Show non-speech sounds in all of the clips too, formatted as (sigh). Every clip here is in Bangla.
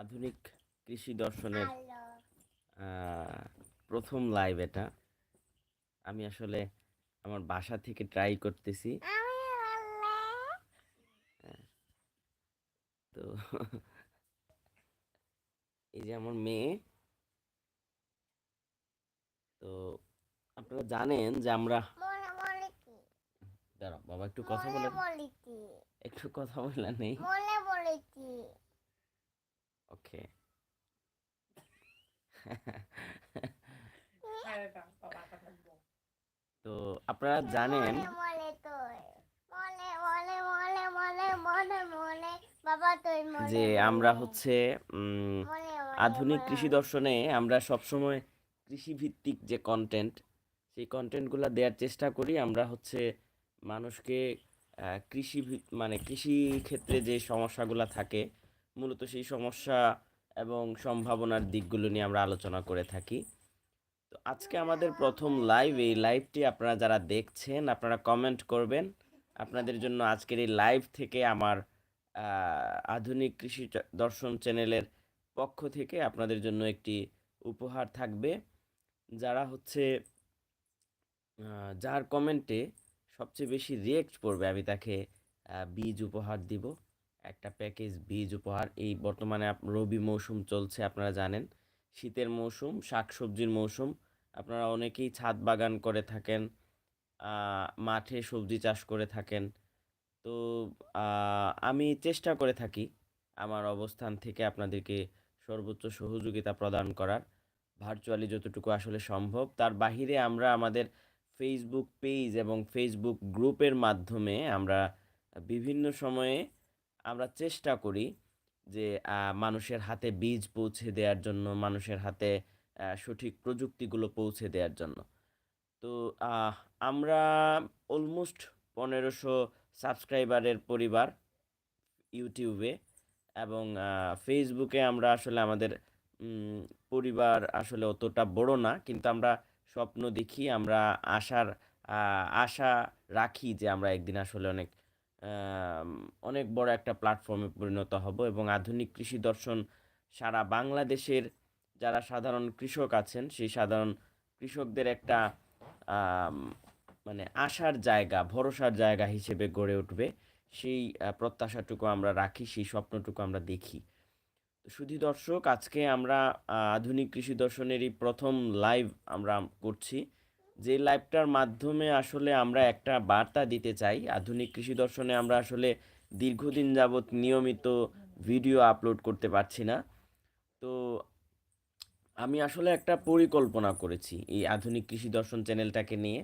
আধুনিক কৃষি দর্শনের প্রথম লাইভ এটা। আমি আসলে আমার বাসা থেকে ট্রাই করতেছি। তো (laughs) এই যে আমার মেয়ে। তো আপনারা জানেন যে আমরা দাঁড়াও বাবা একটু কথা বলে একটু কথা বলে নেই ওকে (laughs) তো আপনারা জানেন যে আমরা হচ্ছে আধুনিক কৃষি দর্শনে আমরা সবসময় কৃষিভিত্তিক যে কন্টেন্ট সেই কন্টেন্টগুলো দেওয়ার চেষ্টা করি। আমরা হচ্ছে মানুষকে কৃষি মানে কৃষি ক্ষেত্রে যে সমস্যাগুলো থাকে মূলত সেই সমস্যা এবং সম্ভাবনার দিকগুলো নিয়ে আমরা আলোচনা করে থাকি। তো আজকে আমাদের প্রথম লাইভ এই লাইভটি আপনারা যারা দেখছেন, আপনারা কমেন্ট করবেন। আপনাদের জন্য আজকের এই লাইভ থেকে আমার আধুনিক কৃষি দর্শন চ্যানেলের পক্ষ থেকে আপনাদের জন্য একটি উপহার থাকবে। যারা হচ্ছে যার কমেন্টে সবচেয়ে বেশি রিয়েক্ট করবে, আমি তাকে বীজ উপহার দিব। একটা প্যাকেজ বীজ উপহার, এই বর্তমানে রবি মৌসুম চলছে, আপনারা জানেন। শীতের মৌসুম, শাকসবজির মৌসুম, আপনারা অনেকেই ছাদ বাগান করে থাকেন মাঠে সবজি চাষ করে থাকেন। তো আমি চেষ্টা করে থাকি আমার অবস্থান থেকে আপনাদেরকে সর্বোচ্চ সহযোগিতা প্রদান করার। ভার্চুয়ালি যতটুকু আসলে সম্ভব। তার বাহিরে আমরা আমাদের ফেসবুক পেজ এবং ফেসবুক গ্রুপের মাধ্যমে আমরা বিভিন্ন সময়ে আমরা চেষ্টা করি যে মানুষের হাতে বীজ পৌঁছে দেওয়ার জন্য, মানুষের হাতে সঠিক প্রযুক্তিগুলো পৌঁছে দেওয়ার জন্য। তো আমরা অলমোস্ট পনেরোশো সাবস্ক্রাইবারের পরিবার ইউটিউবে এবং ফেসবুকে আমরা আসলে আমাদের পরিবার আসলে অতটা বড় না, কিন্তু আমরা স্বপ্ন দেখি, আমরা আশার আশা রাখি যে আমরা একদিন আসলে অনেক অনেক বড় একটা প্ল্যাটফর্মে পরিণত হব এবং আধুনিক কৃষি দর্শন সারা বাংলাদেশের যারা সাধারণ কৃষক আছেন, সেই সাধারণ কৃষকদের একটা মানে আশার জায়গা, ভরসার জায়গা হিসেবে গড়ে উঠবে। সেই প্রত্যাশাটুকু আমরা রাখি, সেই স্বপ্নটুকু আমরা দেখি। শুধু দর্শক, আজকে আমরা আধুনিক কৃষি দর্শনেরই প্রথম লাইভ আমরা করছি। যে লাইভটার মাধ্যমে আসলে আমরা একটা বার্তা দিতে চাই, আধুনিক কৃষি দর্শনে আমরা আসলে দীর্ঘদিন যাবৎ নিয়মিত ভিডিও আপলোড করতে পারছি না। তো আমি আসলে একটা পরিকল্পনা করেছি এই আধুনিক কৃষি দর্শন চ্যানেলটাকে নিয়ে।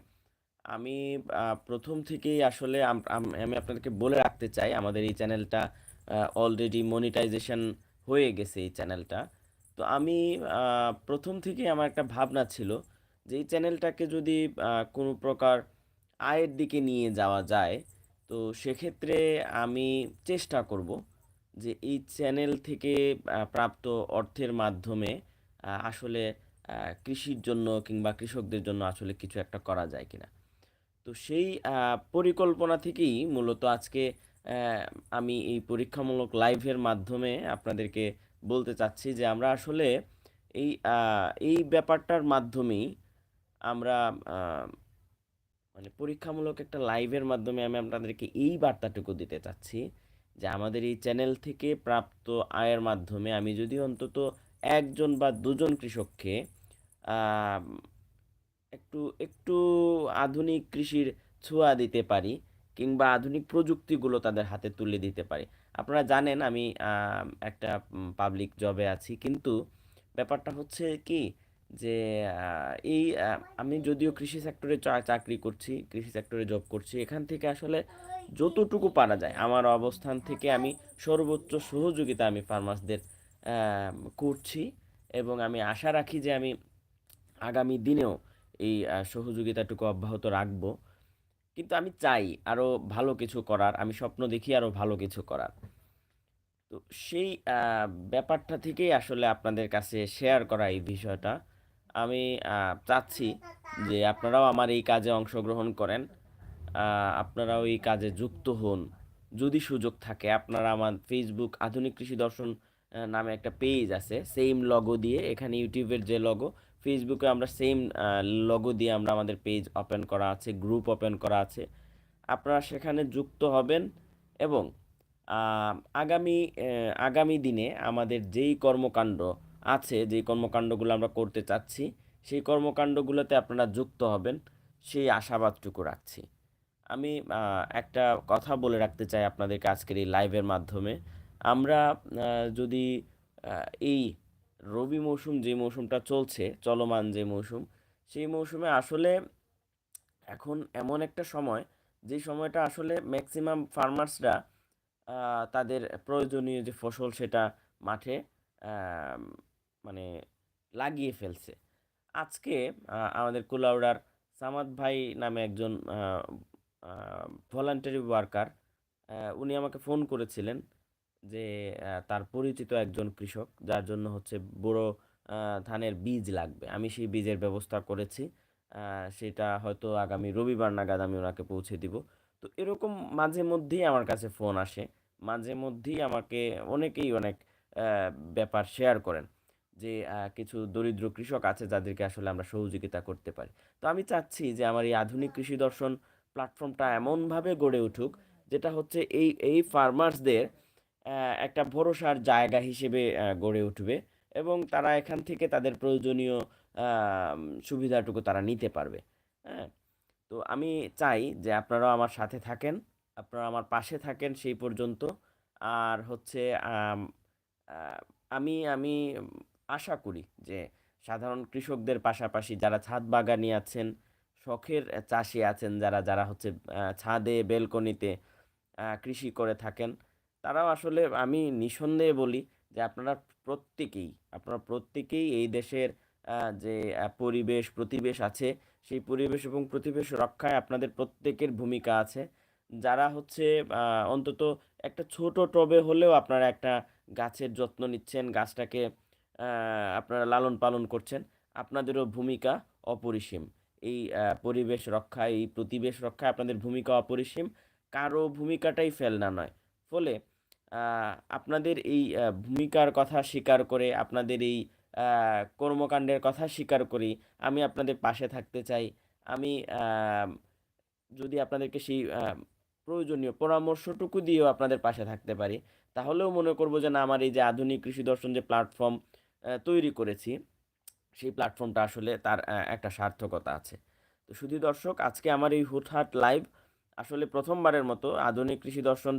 আমি প্রথম থেকেই আসলে আম- আপনাদেরকে বলে রাখতে চাই, আমাদের এই চ্যানেলটা অলরেডি মনিটাইজেশন হয়ে গেছে এই চ্যানেলটা তো আমি প্রথম থেকেই আমার একটা ভাবনা ছিল যে চ্যানেলটাকে যদি কোনো প্রকার আয়ের দিকে নিয়ে যাওয়া যায়, তো সেক্ষেত্রে আমি চেষ্টা করব যে এই চ্যানেল থেকে প্রাপ্ত অর্থের মাধ্যমে আসলে কৃষির জন্য কিংবা কৃষকদের জন্য আসলে কিছু একটা করা যায় কিনা। তো সেই পরিকল্পনা থেকেই মূলত আজকে আমি এই পরীক্ষামূলক লাইভের মাধ্যমে আপনাদেরকে বলতে চাচ্ছি যে আমরা আসলে এই এই ব্যাপারটার মাধ্যমেই আমরা মানে পরীক্ষামূলক একটা লাইভের মাধ্যমে আমি আপনাদেরকে এই বার্তাটুকু দিতে চাচ্ছি যে আমাদের এই চ্যানেল থেকে প্রাপ্ত আয়ের মাধ্যমে আমি যদি অন্তত একজন বা দুজন কৃষককে একটু একটু আধুনিক কৃষির ছোঁয়া দিতে পারি কিংবা আধুনিক প্রযুক্তিগুলো তাদের হাতে তুলে দিতে পারি। আপনারা জানেন আমি একটা পাবলিক জবে আছি। কিন্তু ব্যাপারটা হচ্ছে কি যে এই আমি যদিও কৃষি সেক্টরে চাকরি করছি, কৃষি সেক্টরে জব করছি, এখান থেকে আসলে যতটুকু পারা যায়, আমার অবস্থান থেকে আমি সর্বোচ্চ সহযোগিতা আমি ফার্মার্সদের করছি এবং আমি আশা রাখি যে আমি আগামী দিনেও এই সহযোগিতাটুকু অব্যাহত রাখব। কিন্তু আমি চাই আরও ভালো কিছু করার, আমি স্বপ্ন দেখি আরও ভালো কিছু করার। তো সেই ব্যাপারটা থেকেই আসলে আপনাদের কাছে শেয়ার করা এই বিষয়টা। আমি চাচ্ছি যে আপনারাও আমার এই কাজে অংশগ্রহণ করেন। আপনারাও এই কাজে যুক্ত হন। যদি সুযোগ থাকে, আপনারা আমার ফেসবুক আধুনিক কৃষি দর্শন নামে একটা পেজ আছে সেম লগো দিয়ে, এখানে ইউটিউবের যে লগো ফেসবুকে আমরা সেম লগো দিয়ে আমরা আমাদের পেজ ওপেন করা আছে গ্রুপ ওপেন করা আছে। আপনারা সেখানে যুক্ত হবেন এবং আগামী আগামী দিনে আমাদের যেই কর্মকাণ্ড আছে যেই কর্মকাণ্ডগুলো আমরা করতে চাচ্ছি, সেই কর্মকাণ্ডগুলোতে আপনারা যুক্ত হবেন, সেই আশাবাদটুকু রাখছি। আমি একটা কথা বলে রাখতে চাই আপনাদেরকে আজকের এই লাইভের মাধ্যমে। আমরা যদি এই রবি মৌসুম যে মৌসুমটা চলছে, চলমান যে মৌসুম, সেই মৌসুমে আসলে এখন এমন একটা সময়, যে সময়টা আসলে ম্যাক্সিমাম ফার্মার্সরা তাদের প্রয়োজনীয় যে ফসল সেটা মাঠে মানে লাগিয়ে ফেলছে। আজকে আমাদের কুলাউড়ার সামাদ ভাই নামে একজন ভলান্টারি ওয়ার্কার উনি আমাকে ফোন করেছিলেন যে তার পরিচিত একজন কৃষক, যার জন্য হচ্ছে বড় ধানের বীজ লাগবে। আমি সেই বীজের ব্যবস্থা করেছি সেটা হয়তো আগামী রবিবার নাগাদ আমি ওনাকে পৌঁছে দিব। তো এরকম মাঝে মধ্যেই আমার কাছে ফোন আসে। মাঝে মধ্যেই আমাকে অনেকেই অনেক ব্যাপার শেয়ার করেন। যে কিছু দরিদ্র কৃষক আছে যাদেরকে আসলে আমরা সহযোগিতা করতে পারি। তো আমি চাচ্ছি যে, আমার এই আধুনিক কৃষি দর্শন প্ল্যাটফর্মটা এমনভাবে গড়ে উঠুক, যেটা হচ্ছে এই এই ফার্মার্সদের একটা ভরসার জায়গা হিসেবে গড়ে উঠবে এবং তারা এখান থেকে তাদের প্রয়োজনীয় সুবিধাটুকু তারা নিতে পারবে। হ্যাঁ? তো আমি চাই যে, আপনারাও আমার সাথে থাকেন, আপনারা আমার পাশে থাকেন সেই পর্যন্ত। আর হচ্ছে আমি আমি আশা করি যে সাধারণ কৃষকদের পাশাপাশি যারা ছাদ বাগানি আছেন, শখের চাষি আছেন যারা যারা হচ্ছে ছাদে, বেলকনিতে কৃষি করে থাকেন, তারাও আসলে আমি নিঃসন্দেহে বলি যে আপনারা প্রত্যেকেই আপনারা প্রত্যেকেই এই দেশের যে পরিবেশ, প্রতিবেশ আছে, সেই পরিবেশ এবং প্রতিবেশ রক্ষায় আপনাদের প্রত্যেকের ভূমিকা আছে। যারা হচ্ছে অন্তত একটা ছোট টবে হলেও আপনারা একটা গাছের যত্ন নিচ্ছেন, গাছটাকে আপনারা লালন পালন করছেন, আপনাদেরও ভূমিকা অপরিসীম। এই পরিবেশ রক্ষায় এই প্রতিবেশ রক্ষায় আপনাদের ভূমিকা অপরিসীম। কারও ভূমিকাটাই ফেলনা নয়। ফলে আপনাদের এই ভূমিকার কথা স্বীকার করে, আপনাদের এই কর্মকাণ্ডের কথা স্বীকার করি আমি আপনাদের পাশে থাকতে চাই। আমি যদি আপনাদেরকে সেই প্রয়োজনীয় পরামর্শটুকু দিয়েও আপনাদের পাশে থাকতে পারি, তাহলেও মনে করব যে না, আমার এই যে আধুনিক কৃষি দর্শন যে প্ল্যাটফর্ম তৈরি করেছি। সেই প্ল্যাটফর্মটা আসলে তার একটা সার্থকতা আছে। তো শুধু দর্শক, আজকে আমার এই হুটহাট লাইভ আসলে প্রথমবারের মতো আধুনিক কৃষি দর্শন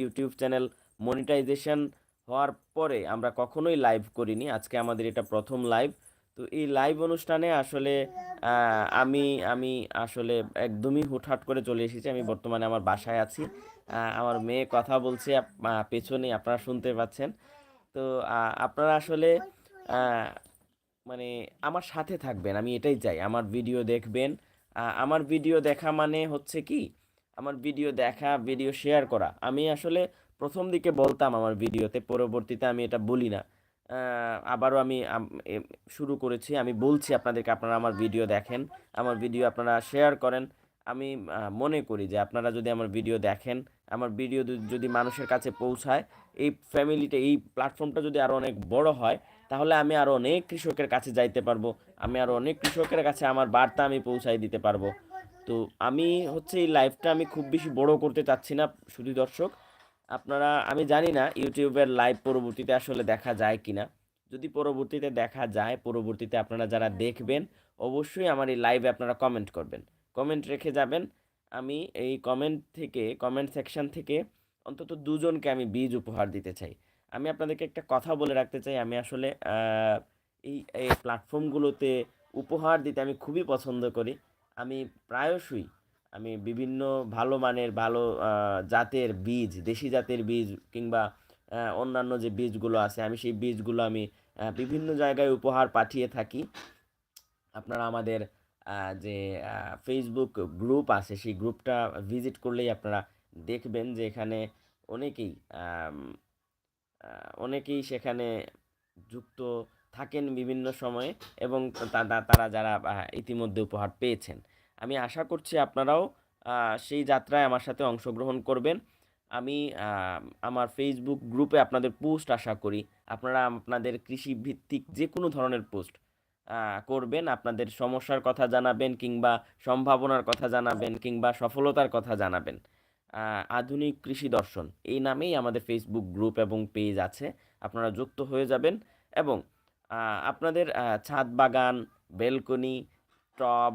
ইউটিউব চ্যানেল মনিটাইজেশন হওয়ার পরে আমরা কখনোই লাইভ করিনি। আজকে আমাদের এটা প্রথম লাইভ তো এই লাইভ অনুষ্ঠানে আসলে আমি আমি আসলে একদমই হুটহাট করে চলে এসেছি। আমি বর্তমানে আমার বাসায় আছি। আমার মেয়ে কথা বলছে পেছনে আপনারা শুনতে পাচ্ছেন। তো আপনারা আসলে মানে আমার সাথে থাকবেন, আমি এটাই চাই। আমার ভিডিও দেখবেন আমার ভিডিও দেখা মানে হচ্ছে কি? আমার ভিডিও দেখা, ভিডিও শেয়ার করা। আমি আসলে প্রথম দিকে বলতাম আমার ভিডিওতে, পরবর্তীতে আমি এটা বলি না। আবারও আমি শুরু করেছি। আমি বলছি আপনাদেরকে, আপনারা আমার ভিডিও দেখেন, আমার ভিডিও আপনারা শেয়ার করেন। আমি মনে করি যে আপনারা যদি আমার ভিডিও দেখেন আমার ভিডিও যদি মানুষের কাছে পৌঁছায়, এই ফ্যামিলিটা এই প্ল্যাটফর্মটা যদি আরও অনেক বড় হয়, তাহলে আমি আরও অনেক কৃষকের কাছে যাইতে পারব। আমি আরও অনেক কৃষকের কাছে আমার বার্তা আমি পৌঁছাই দিতে পারব। তো আমি হচ্ছে এই লাইভটা আমি খুব বেশি বড় করতে চাচ্ছি না, শুধু দর্শক। আপনারা, আমি জানি না ইউটিউবের লাইভ পরবর্তীতে আসলে দেখা যায় কিনা। যদি পরবর্তীতে দেখা যায়, পরবর্তীতে আপনারা যারা দেখবেন, অবশ্যই আমার এই লাইভে আপনারা কমেন্ট করবেন। কমেন্ট রেখে যাবেন আমি এই কমেন্ট থেকে কমেন্ট সেকশন থেকে অন্তত দুজনকে আমি বীজ উপহার দিতে চাই। আমি আপনাদেরকে একটা কথা বলে রাখতে চাই, আমি আসলে এই এই প্ল্যাটফর্মগুলোতে উপহার দিতে আমি খুবই পছন্দ করি। আমি প্রায়শই আমি বিভিন্ন ভালো মানের, ভালো জাতের বীজ, দেশি জাতের বীজ কিংবা অন্যান্য যে বীজগুলো আছে, আমি সেই বীজগুলো আমি বিভিন্ন জায়গায় উপহার পাঠিয়ে থাকি। আপনারা আমাদের যে ফেসবুক গ্রুপ আছে, সেই গ্রুপটা ভিজিট করলেই আপনারা দেখবেন যে, এখানে অনেকেই অনেকেই সেখানে যুক্ত থাকেন বিভিন্ন সময়ে এবং তারা যারা ইতিমধ্যে উপহার পেয়েছেন। আমি আশা করছি আপনারাও সেই যাত্রায় আমার সাথে অংশগ্রহণ করবেন। আমি আমার ফেসবুক গ্রুপে আপনাদের পোস্ট আশা করি। আপনারা আপনাদের কৃষি ভিত্তিক যে কোনো ধরনের পোস্ট করবেন, আপনাদের সমস্যার কথা জানাবেন কিংবা সম্ভাবনার কথা জানাবেন কিংবা সফলতার কথা জানাবেন। আধুনিক কৃষি দর্শন, এই নামেই আমাদের ফেসবুক গ্রুপ এবং পেজ আছে। আপনারা যুক্ত হয়ে যাবেন এবং আপনাদের ছাদ বাগান বেলকনি টব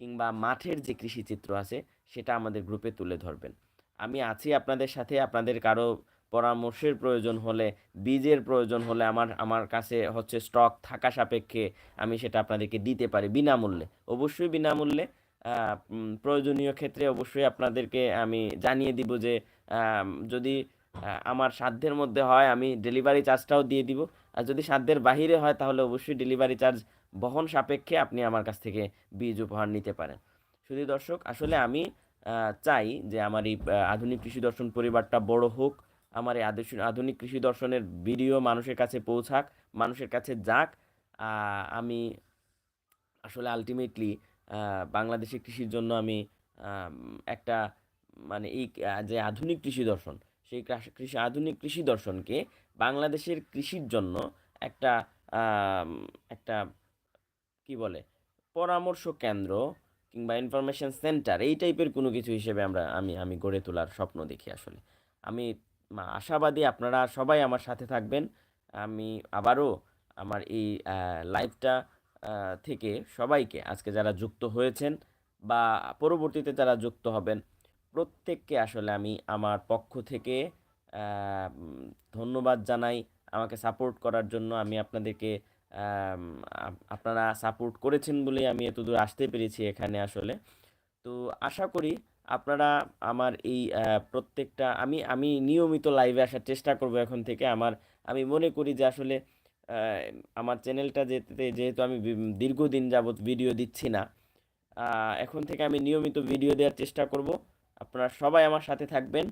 কিংবা মাঠের যে কৃষিচিত্র আছে, সেটা আমাদের গ্রুপে তুলে ধরবেন। আমি আছি আপনাদের সাথে, আপনাদের কারও পরামর্শের প্রয়োজন হলে, বীজের প্রয়োজন হলে আমার আমার কাছে হচ্ছে স্টক থাকা সাপেক্ষে আমি সেটা আপনাদেরকে দিতে পারি বিনামূল্যে। অবশ্যই বিনামূল্যে প্রয়োজনীয় ক্ষেত্রে অবশ্যই আপনাদেরকে আমি জানিয়ে দিব যে যদি আমার সাধ্যের মধ্যে হয় আমি ডেলিভারি চার্জটাও দিয়ে দিব। আর যদি সাধ্যের বাহিরে হয় তাহলে অবশ্যই ডেলিভারি চার্জ বহন সাপেক্ষে আপনি আমার কাছ থেকে বীজ উপহার নিতে পারেন। শুধু দর্শক, আসলে আমি চাই যে আমার এই আধুনিক কৃষি দর্শন পরিবারটা বড় হোক। আমার এই আধুনিক কৃষি দর্শনের ভিডিও মানুষের কাছে পৌঁছাক, মানুষের কাছে যাক। আমি আসলে আলটিমেটলি বাংলাদেশের কৃষির জন্য আমি একটা মানে এই যে আধুনিক কৃষি দর্শন, সেই কৃষি আধুনিক কৃষি দর্শনকে বাংলাদেশের কৃষির জন্য একটা একটা কি বলে, পরামর্শ কেন্দ্র কিংবা ইনফরমেশন সেন্টার এই টাইপের কোনো কিছু হিসেবে আমরা, আমি আমি গড়ে তোলার স্বপ্ন দেখি আসলে। আমি আশাবাদী আপনারা সবাই আমার সাথে থাকবেন। আমি আবারও আমার এই লাইভটা থেকে সবাইকে আজকে যারা যুক্ত হয়েছেন বা পরবর্তীতে যারা যুক্ত হবেন, প্রত্যেককে আসলে আমি আমার পক্ষ থেকে ধন্যবাদ জানাই। আমাকে সাপোর্ট করার জন্য আমি আপনাদেরকে আপনারা সাপোর্ট করেছেন বলেই আমি এতদূর আসতে পেরেছি এখানে আসলে। তো আশা করি আপনারা আমার এই প্রত্যেকটা, আমি আমি নিয়মিত লাইভে আসার চেষ্টা করব এখন থেকে। আমার, আমি মনে করি যে আসলে আমার চ্যানেলটা যেতে, যেহেতু আমি দীর্ঘদিন যাবৎ ভিডিও দিচ্ছি না এখন থেকে আমি নিয়মিত ভিডিও দেওয়ার চেষ্টা করব। আপনারা সবাই আমার সাথে থাকবেন,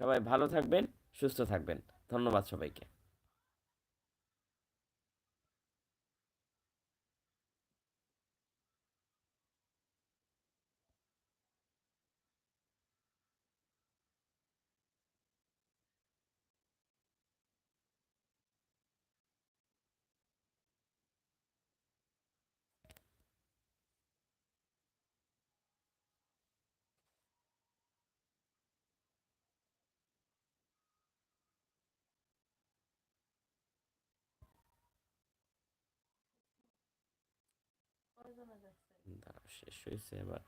সবাই ভালো থাকবেন, সুস্থ থাকবেন। ধন্যবাদ সবাইকে। শেষ হয়েছে এবার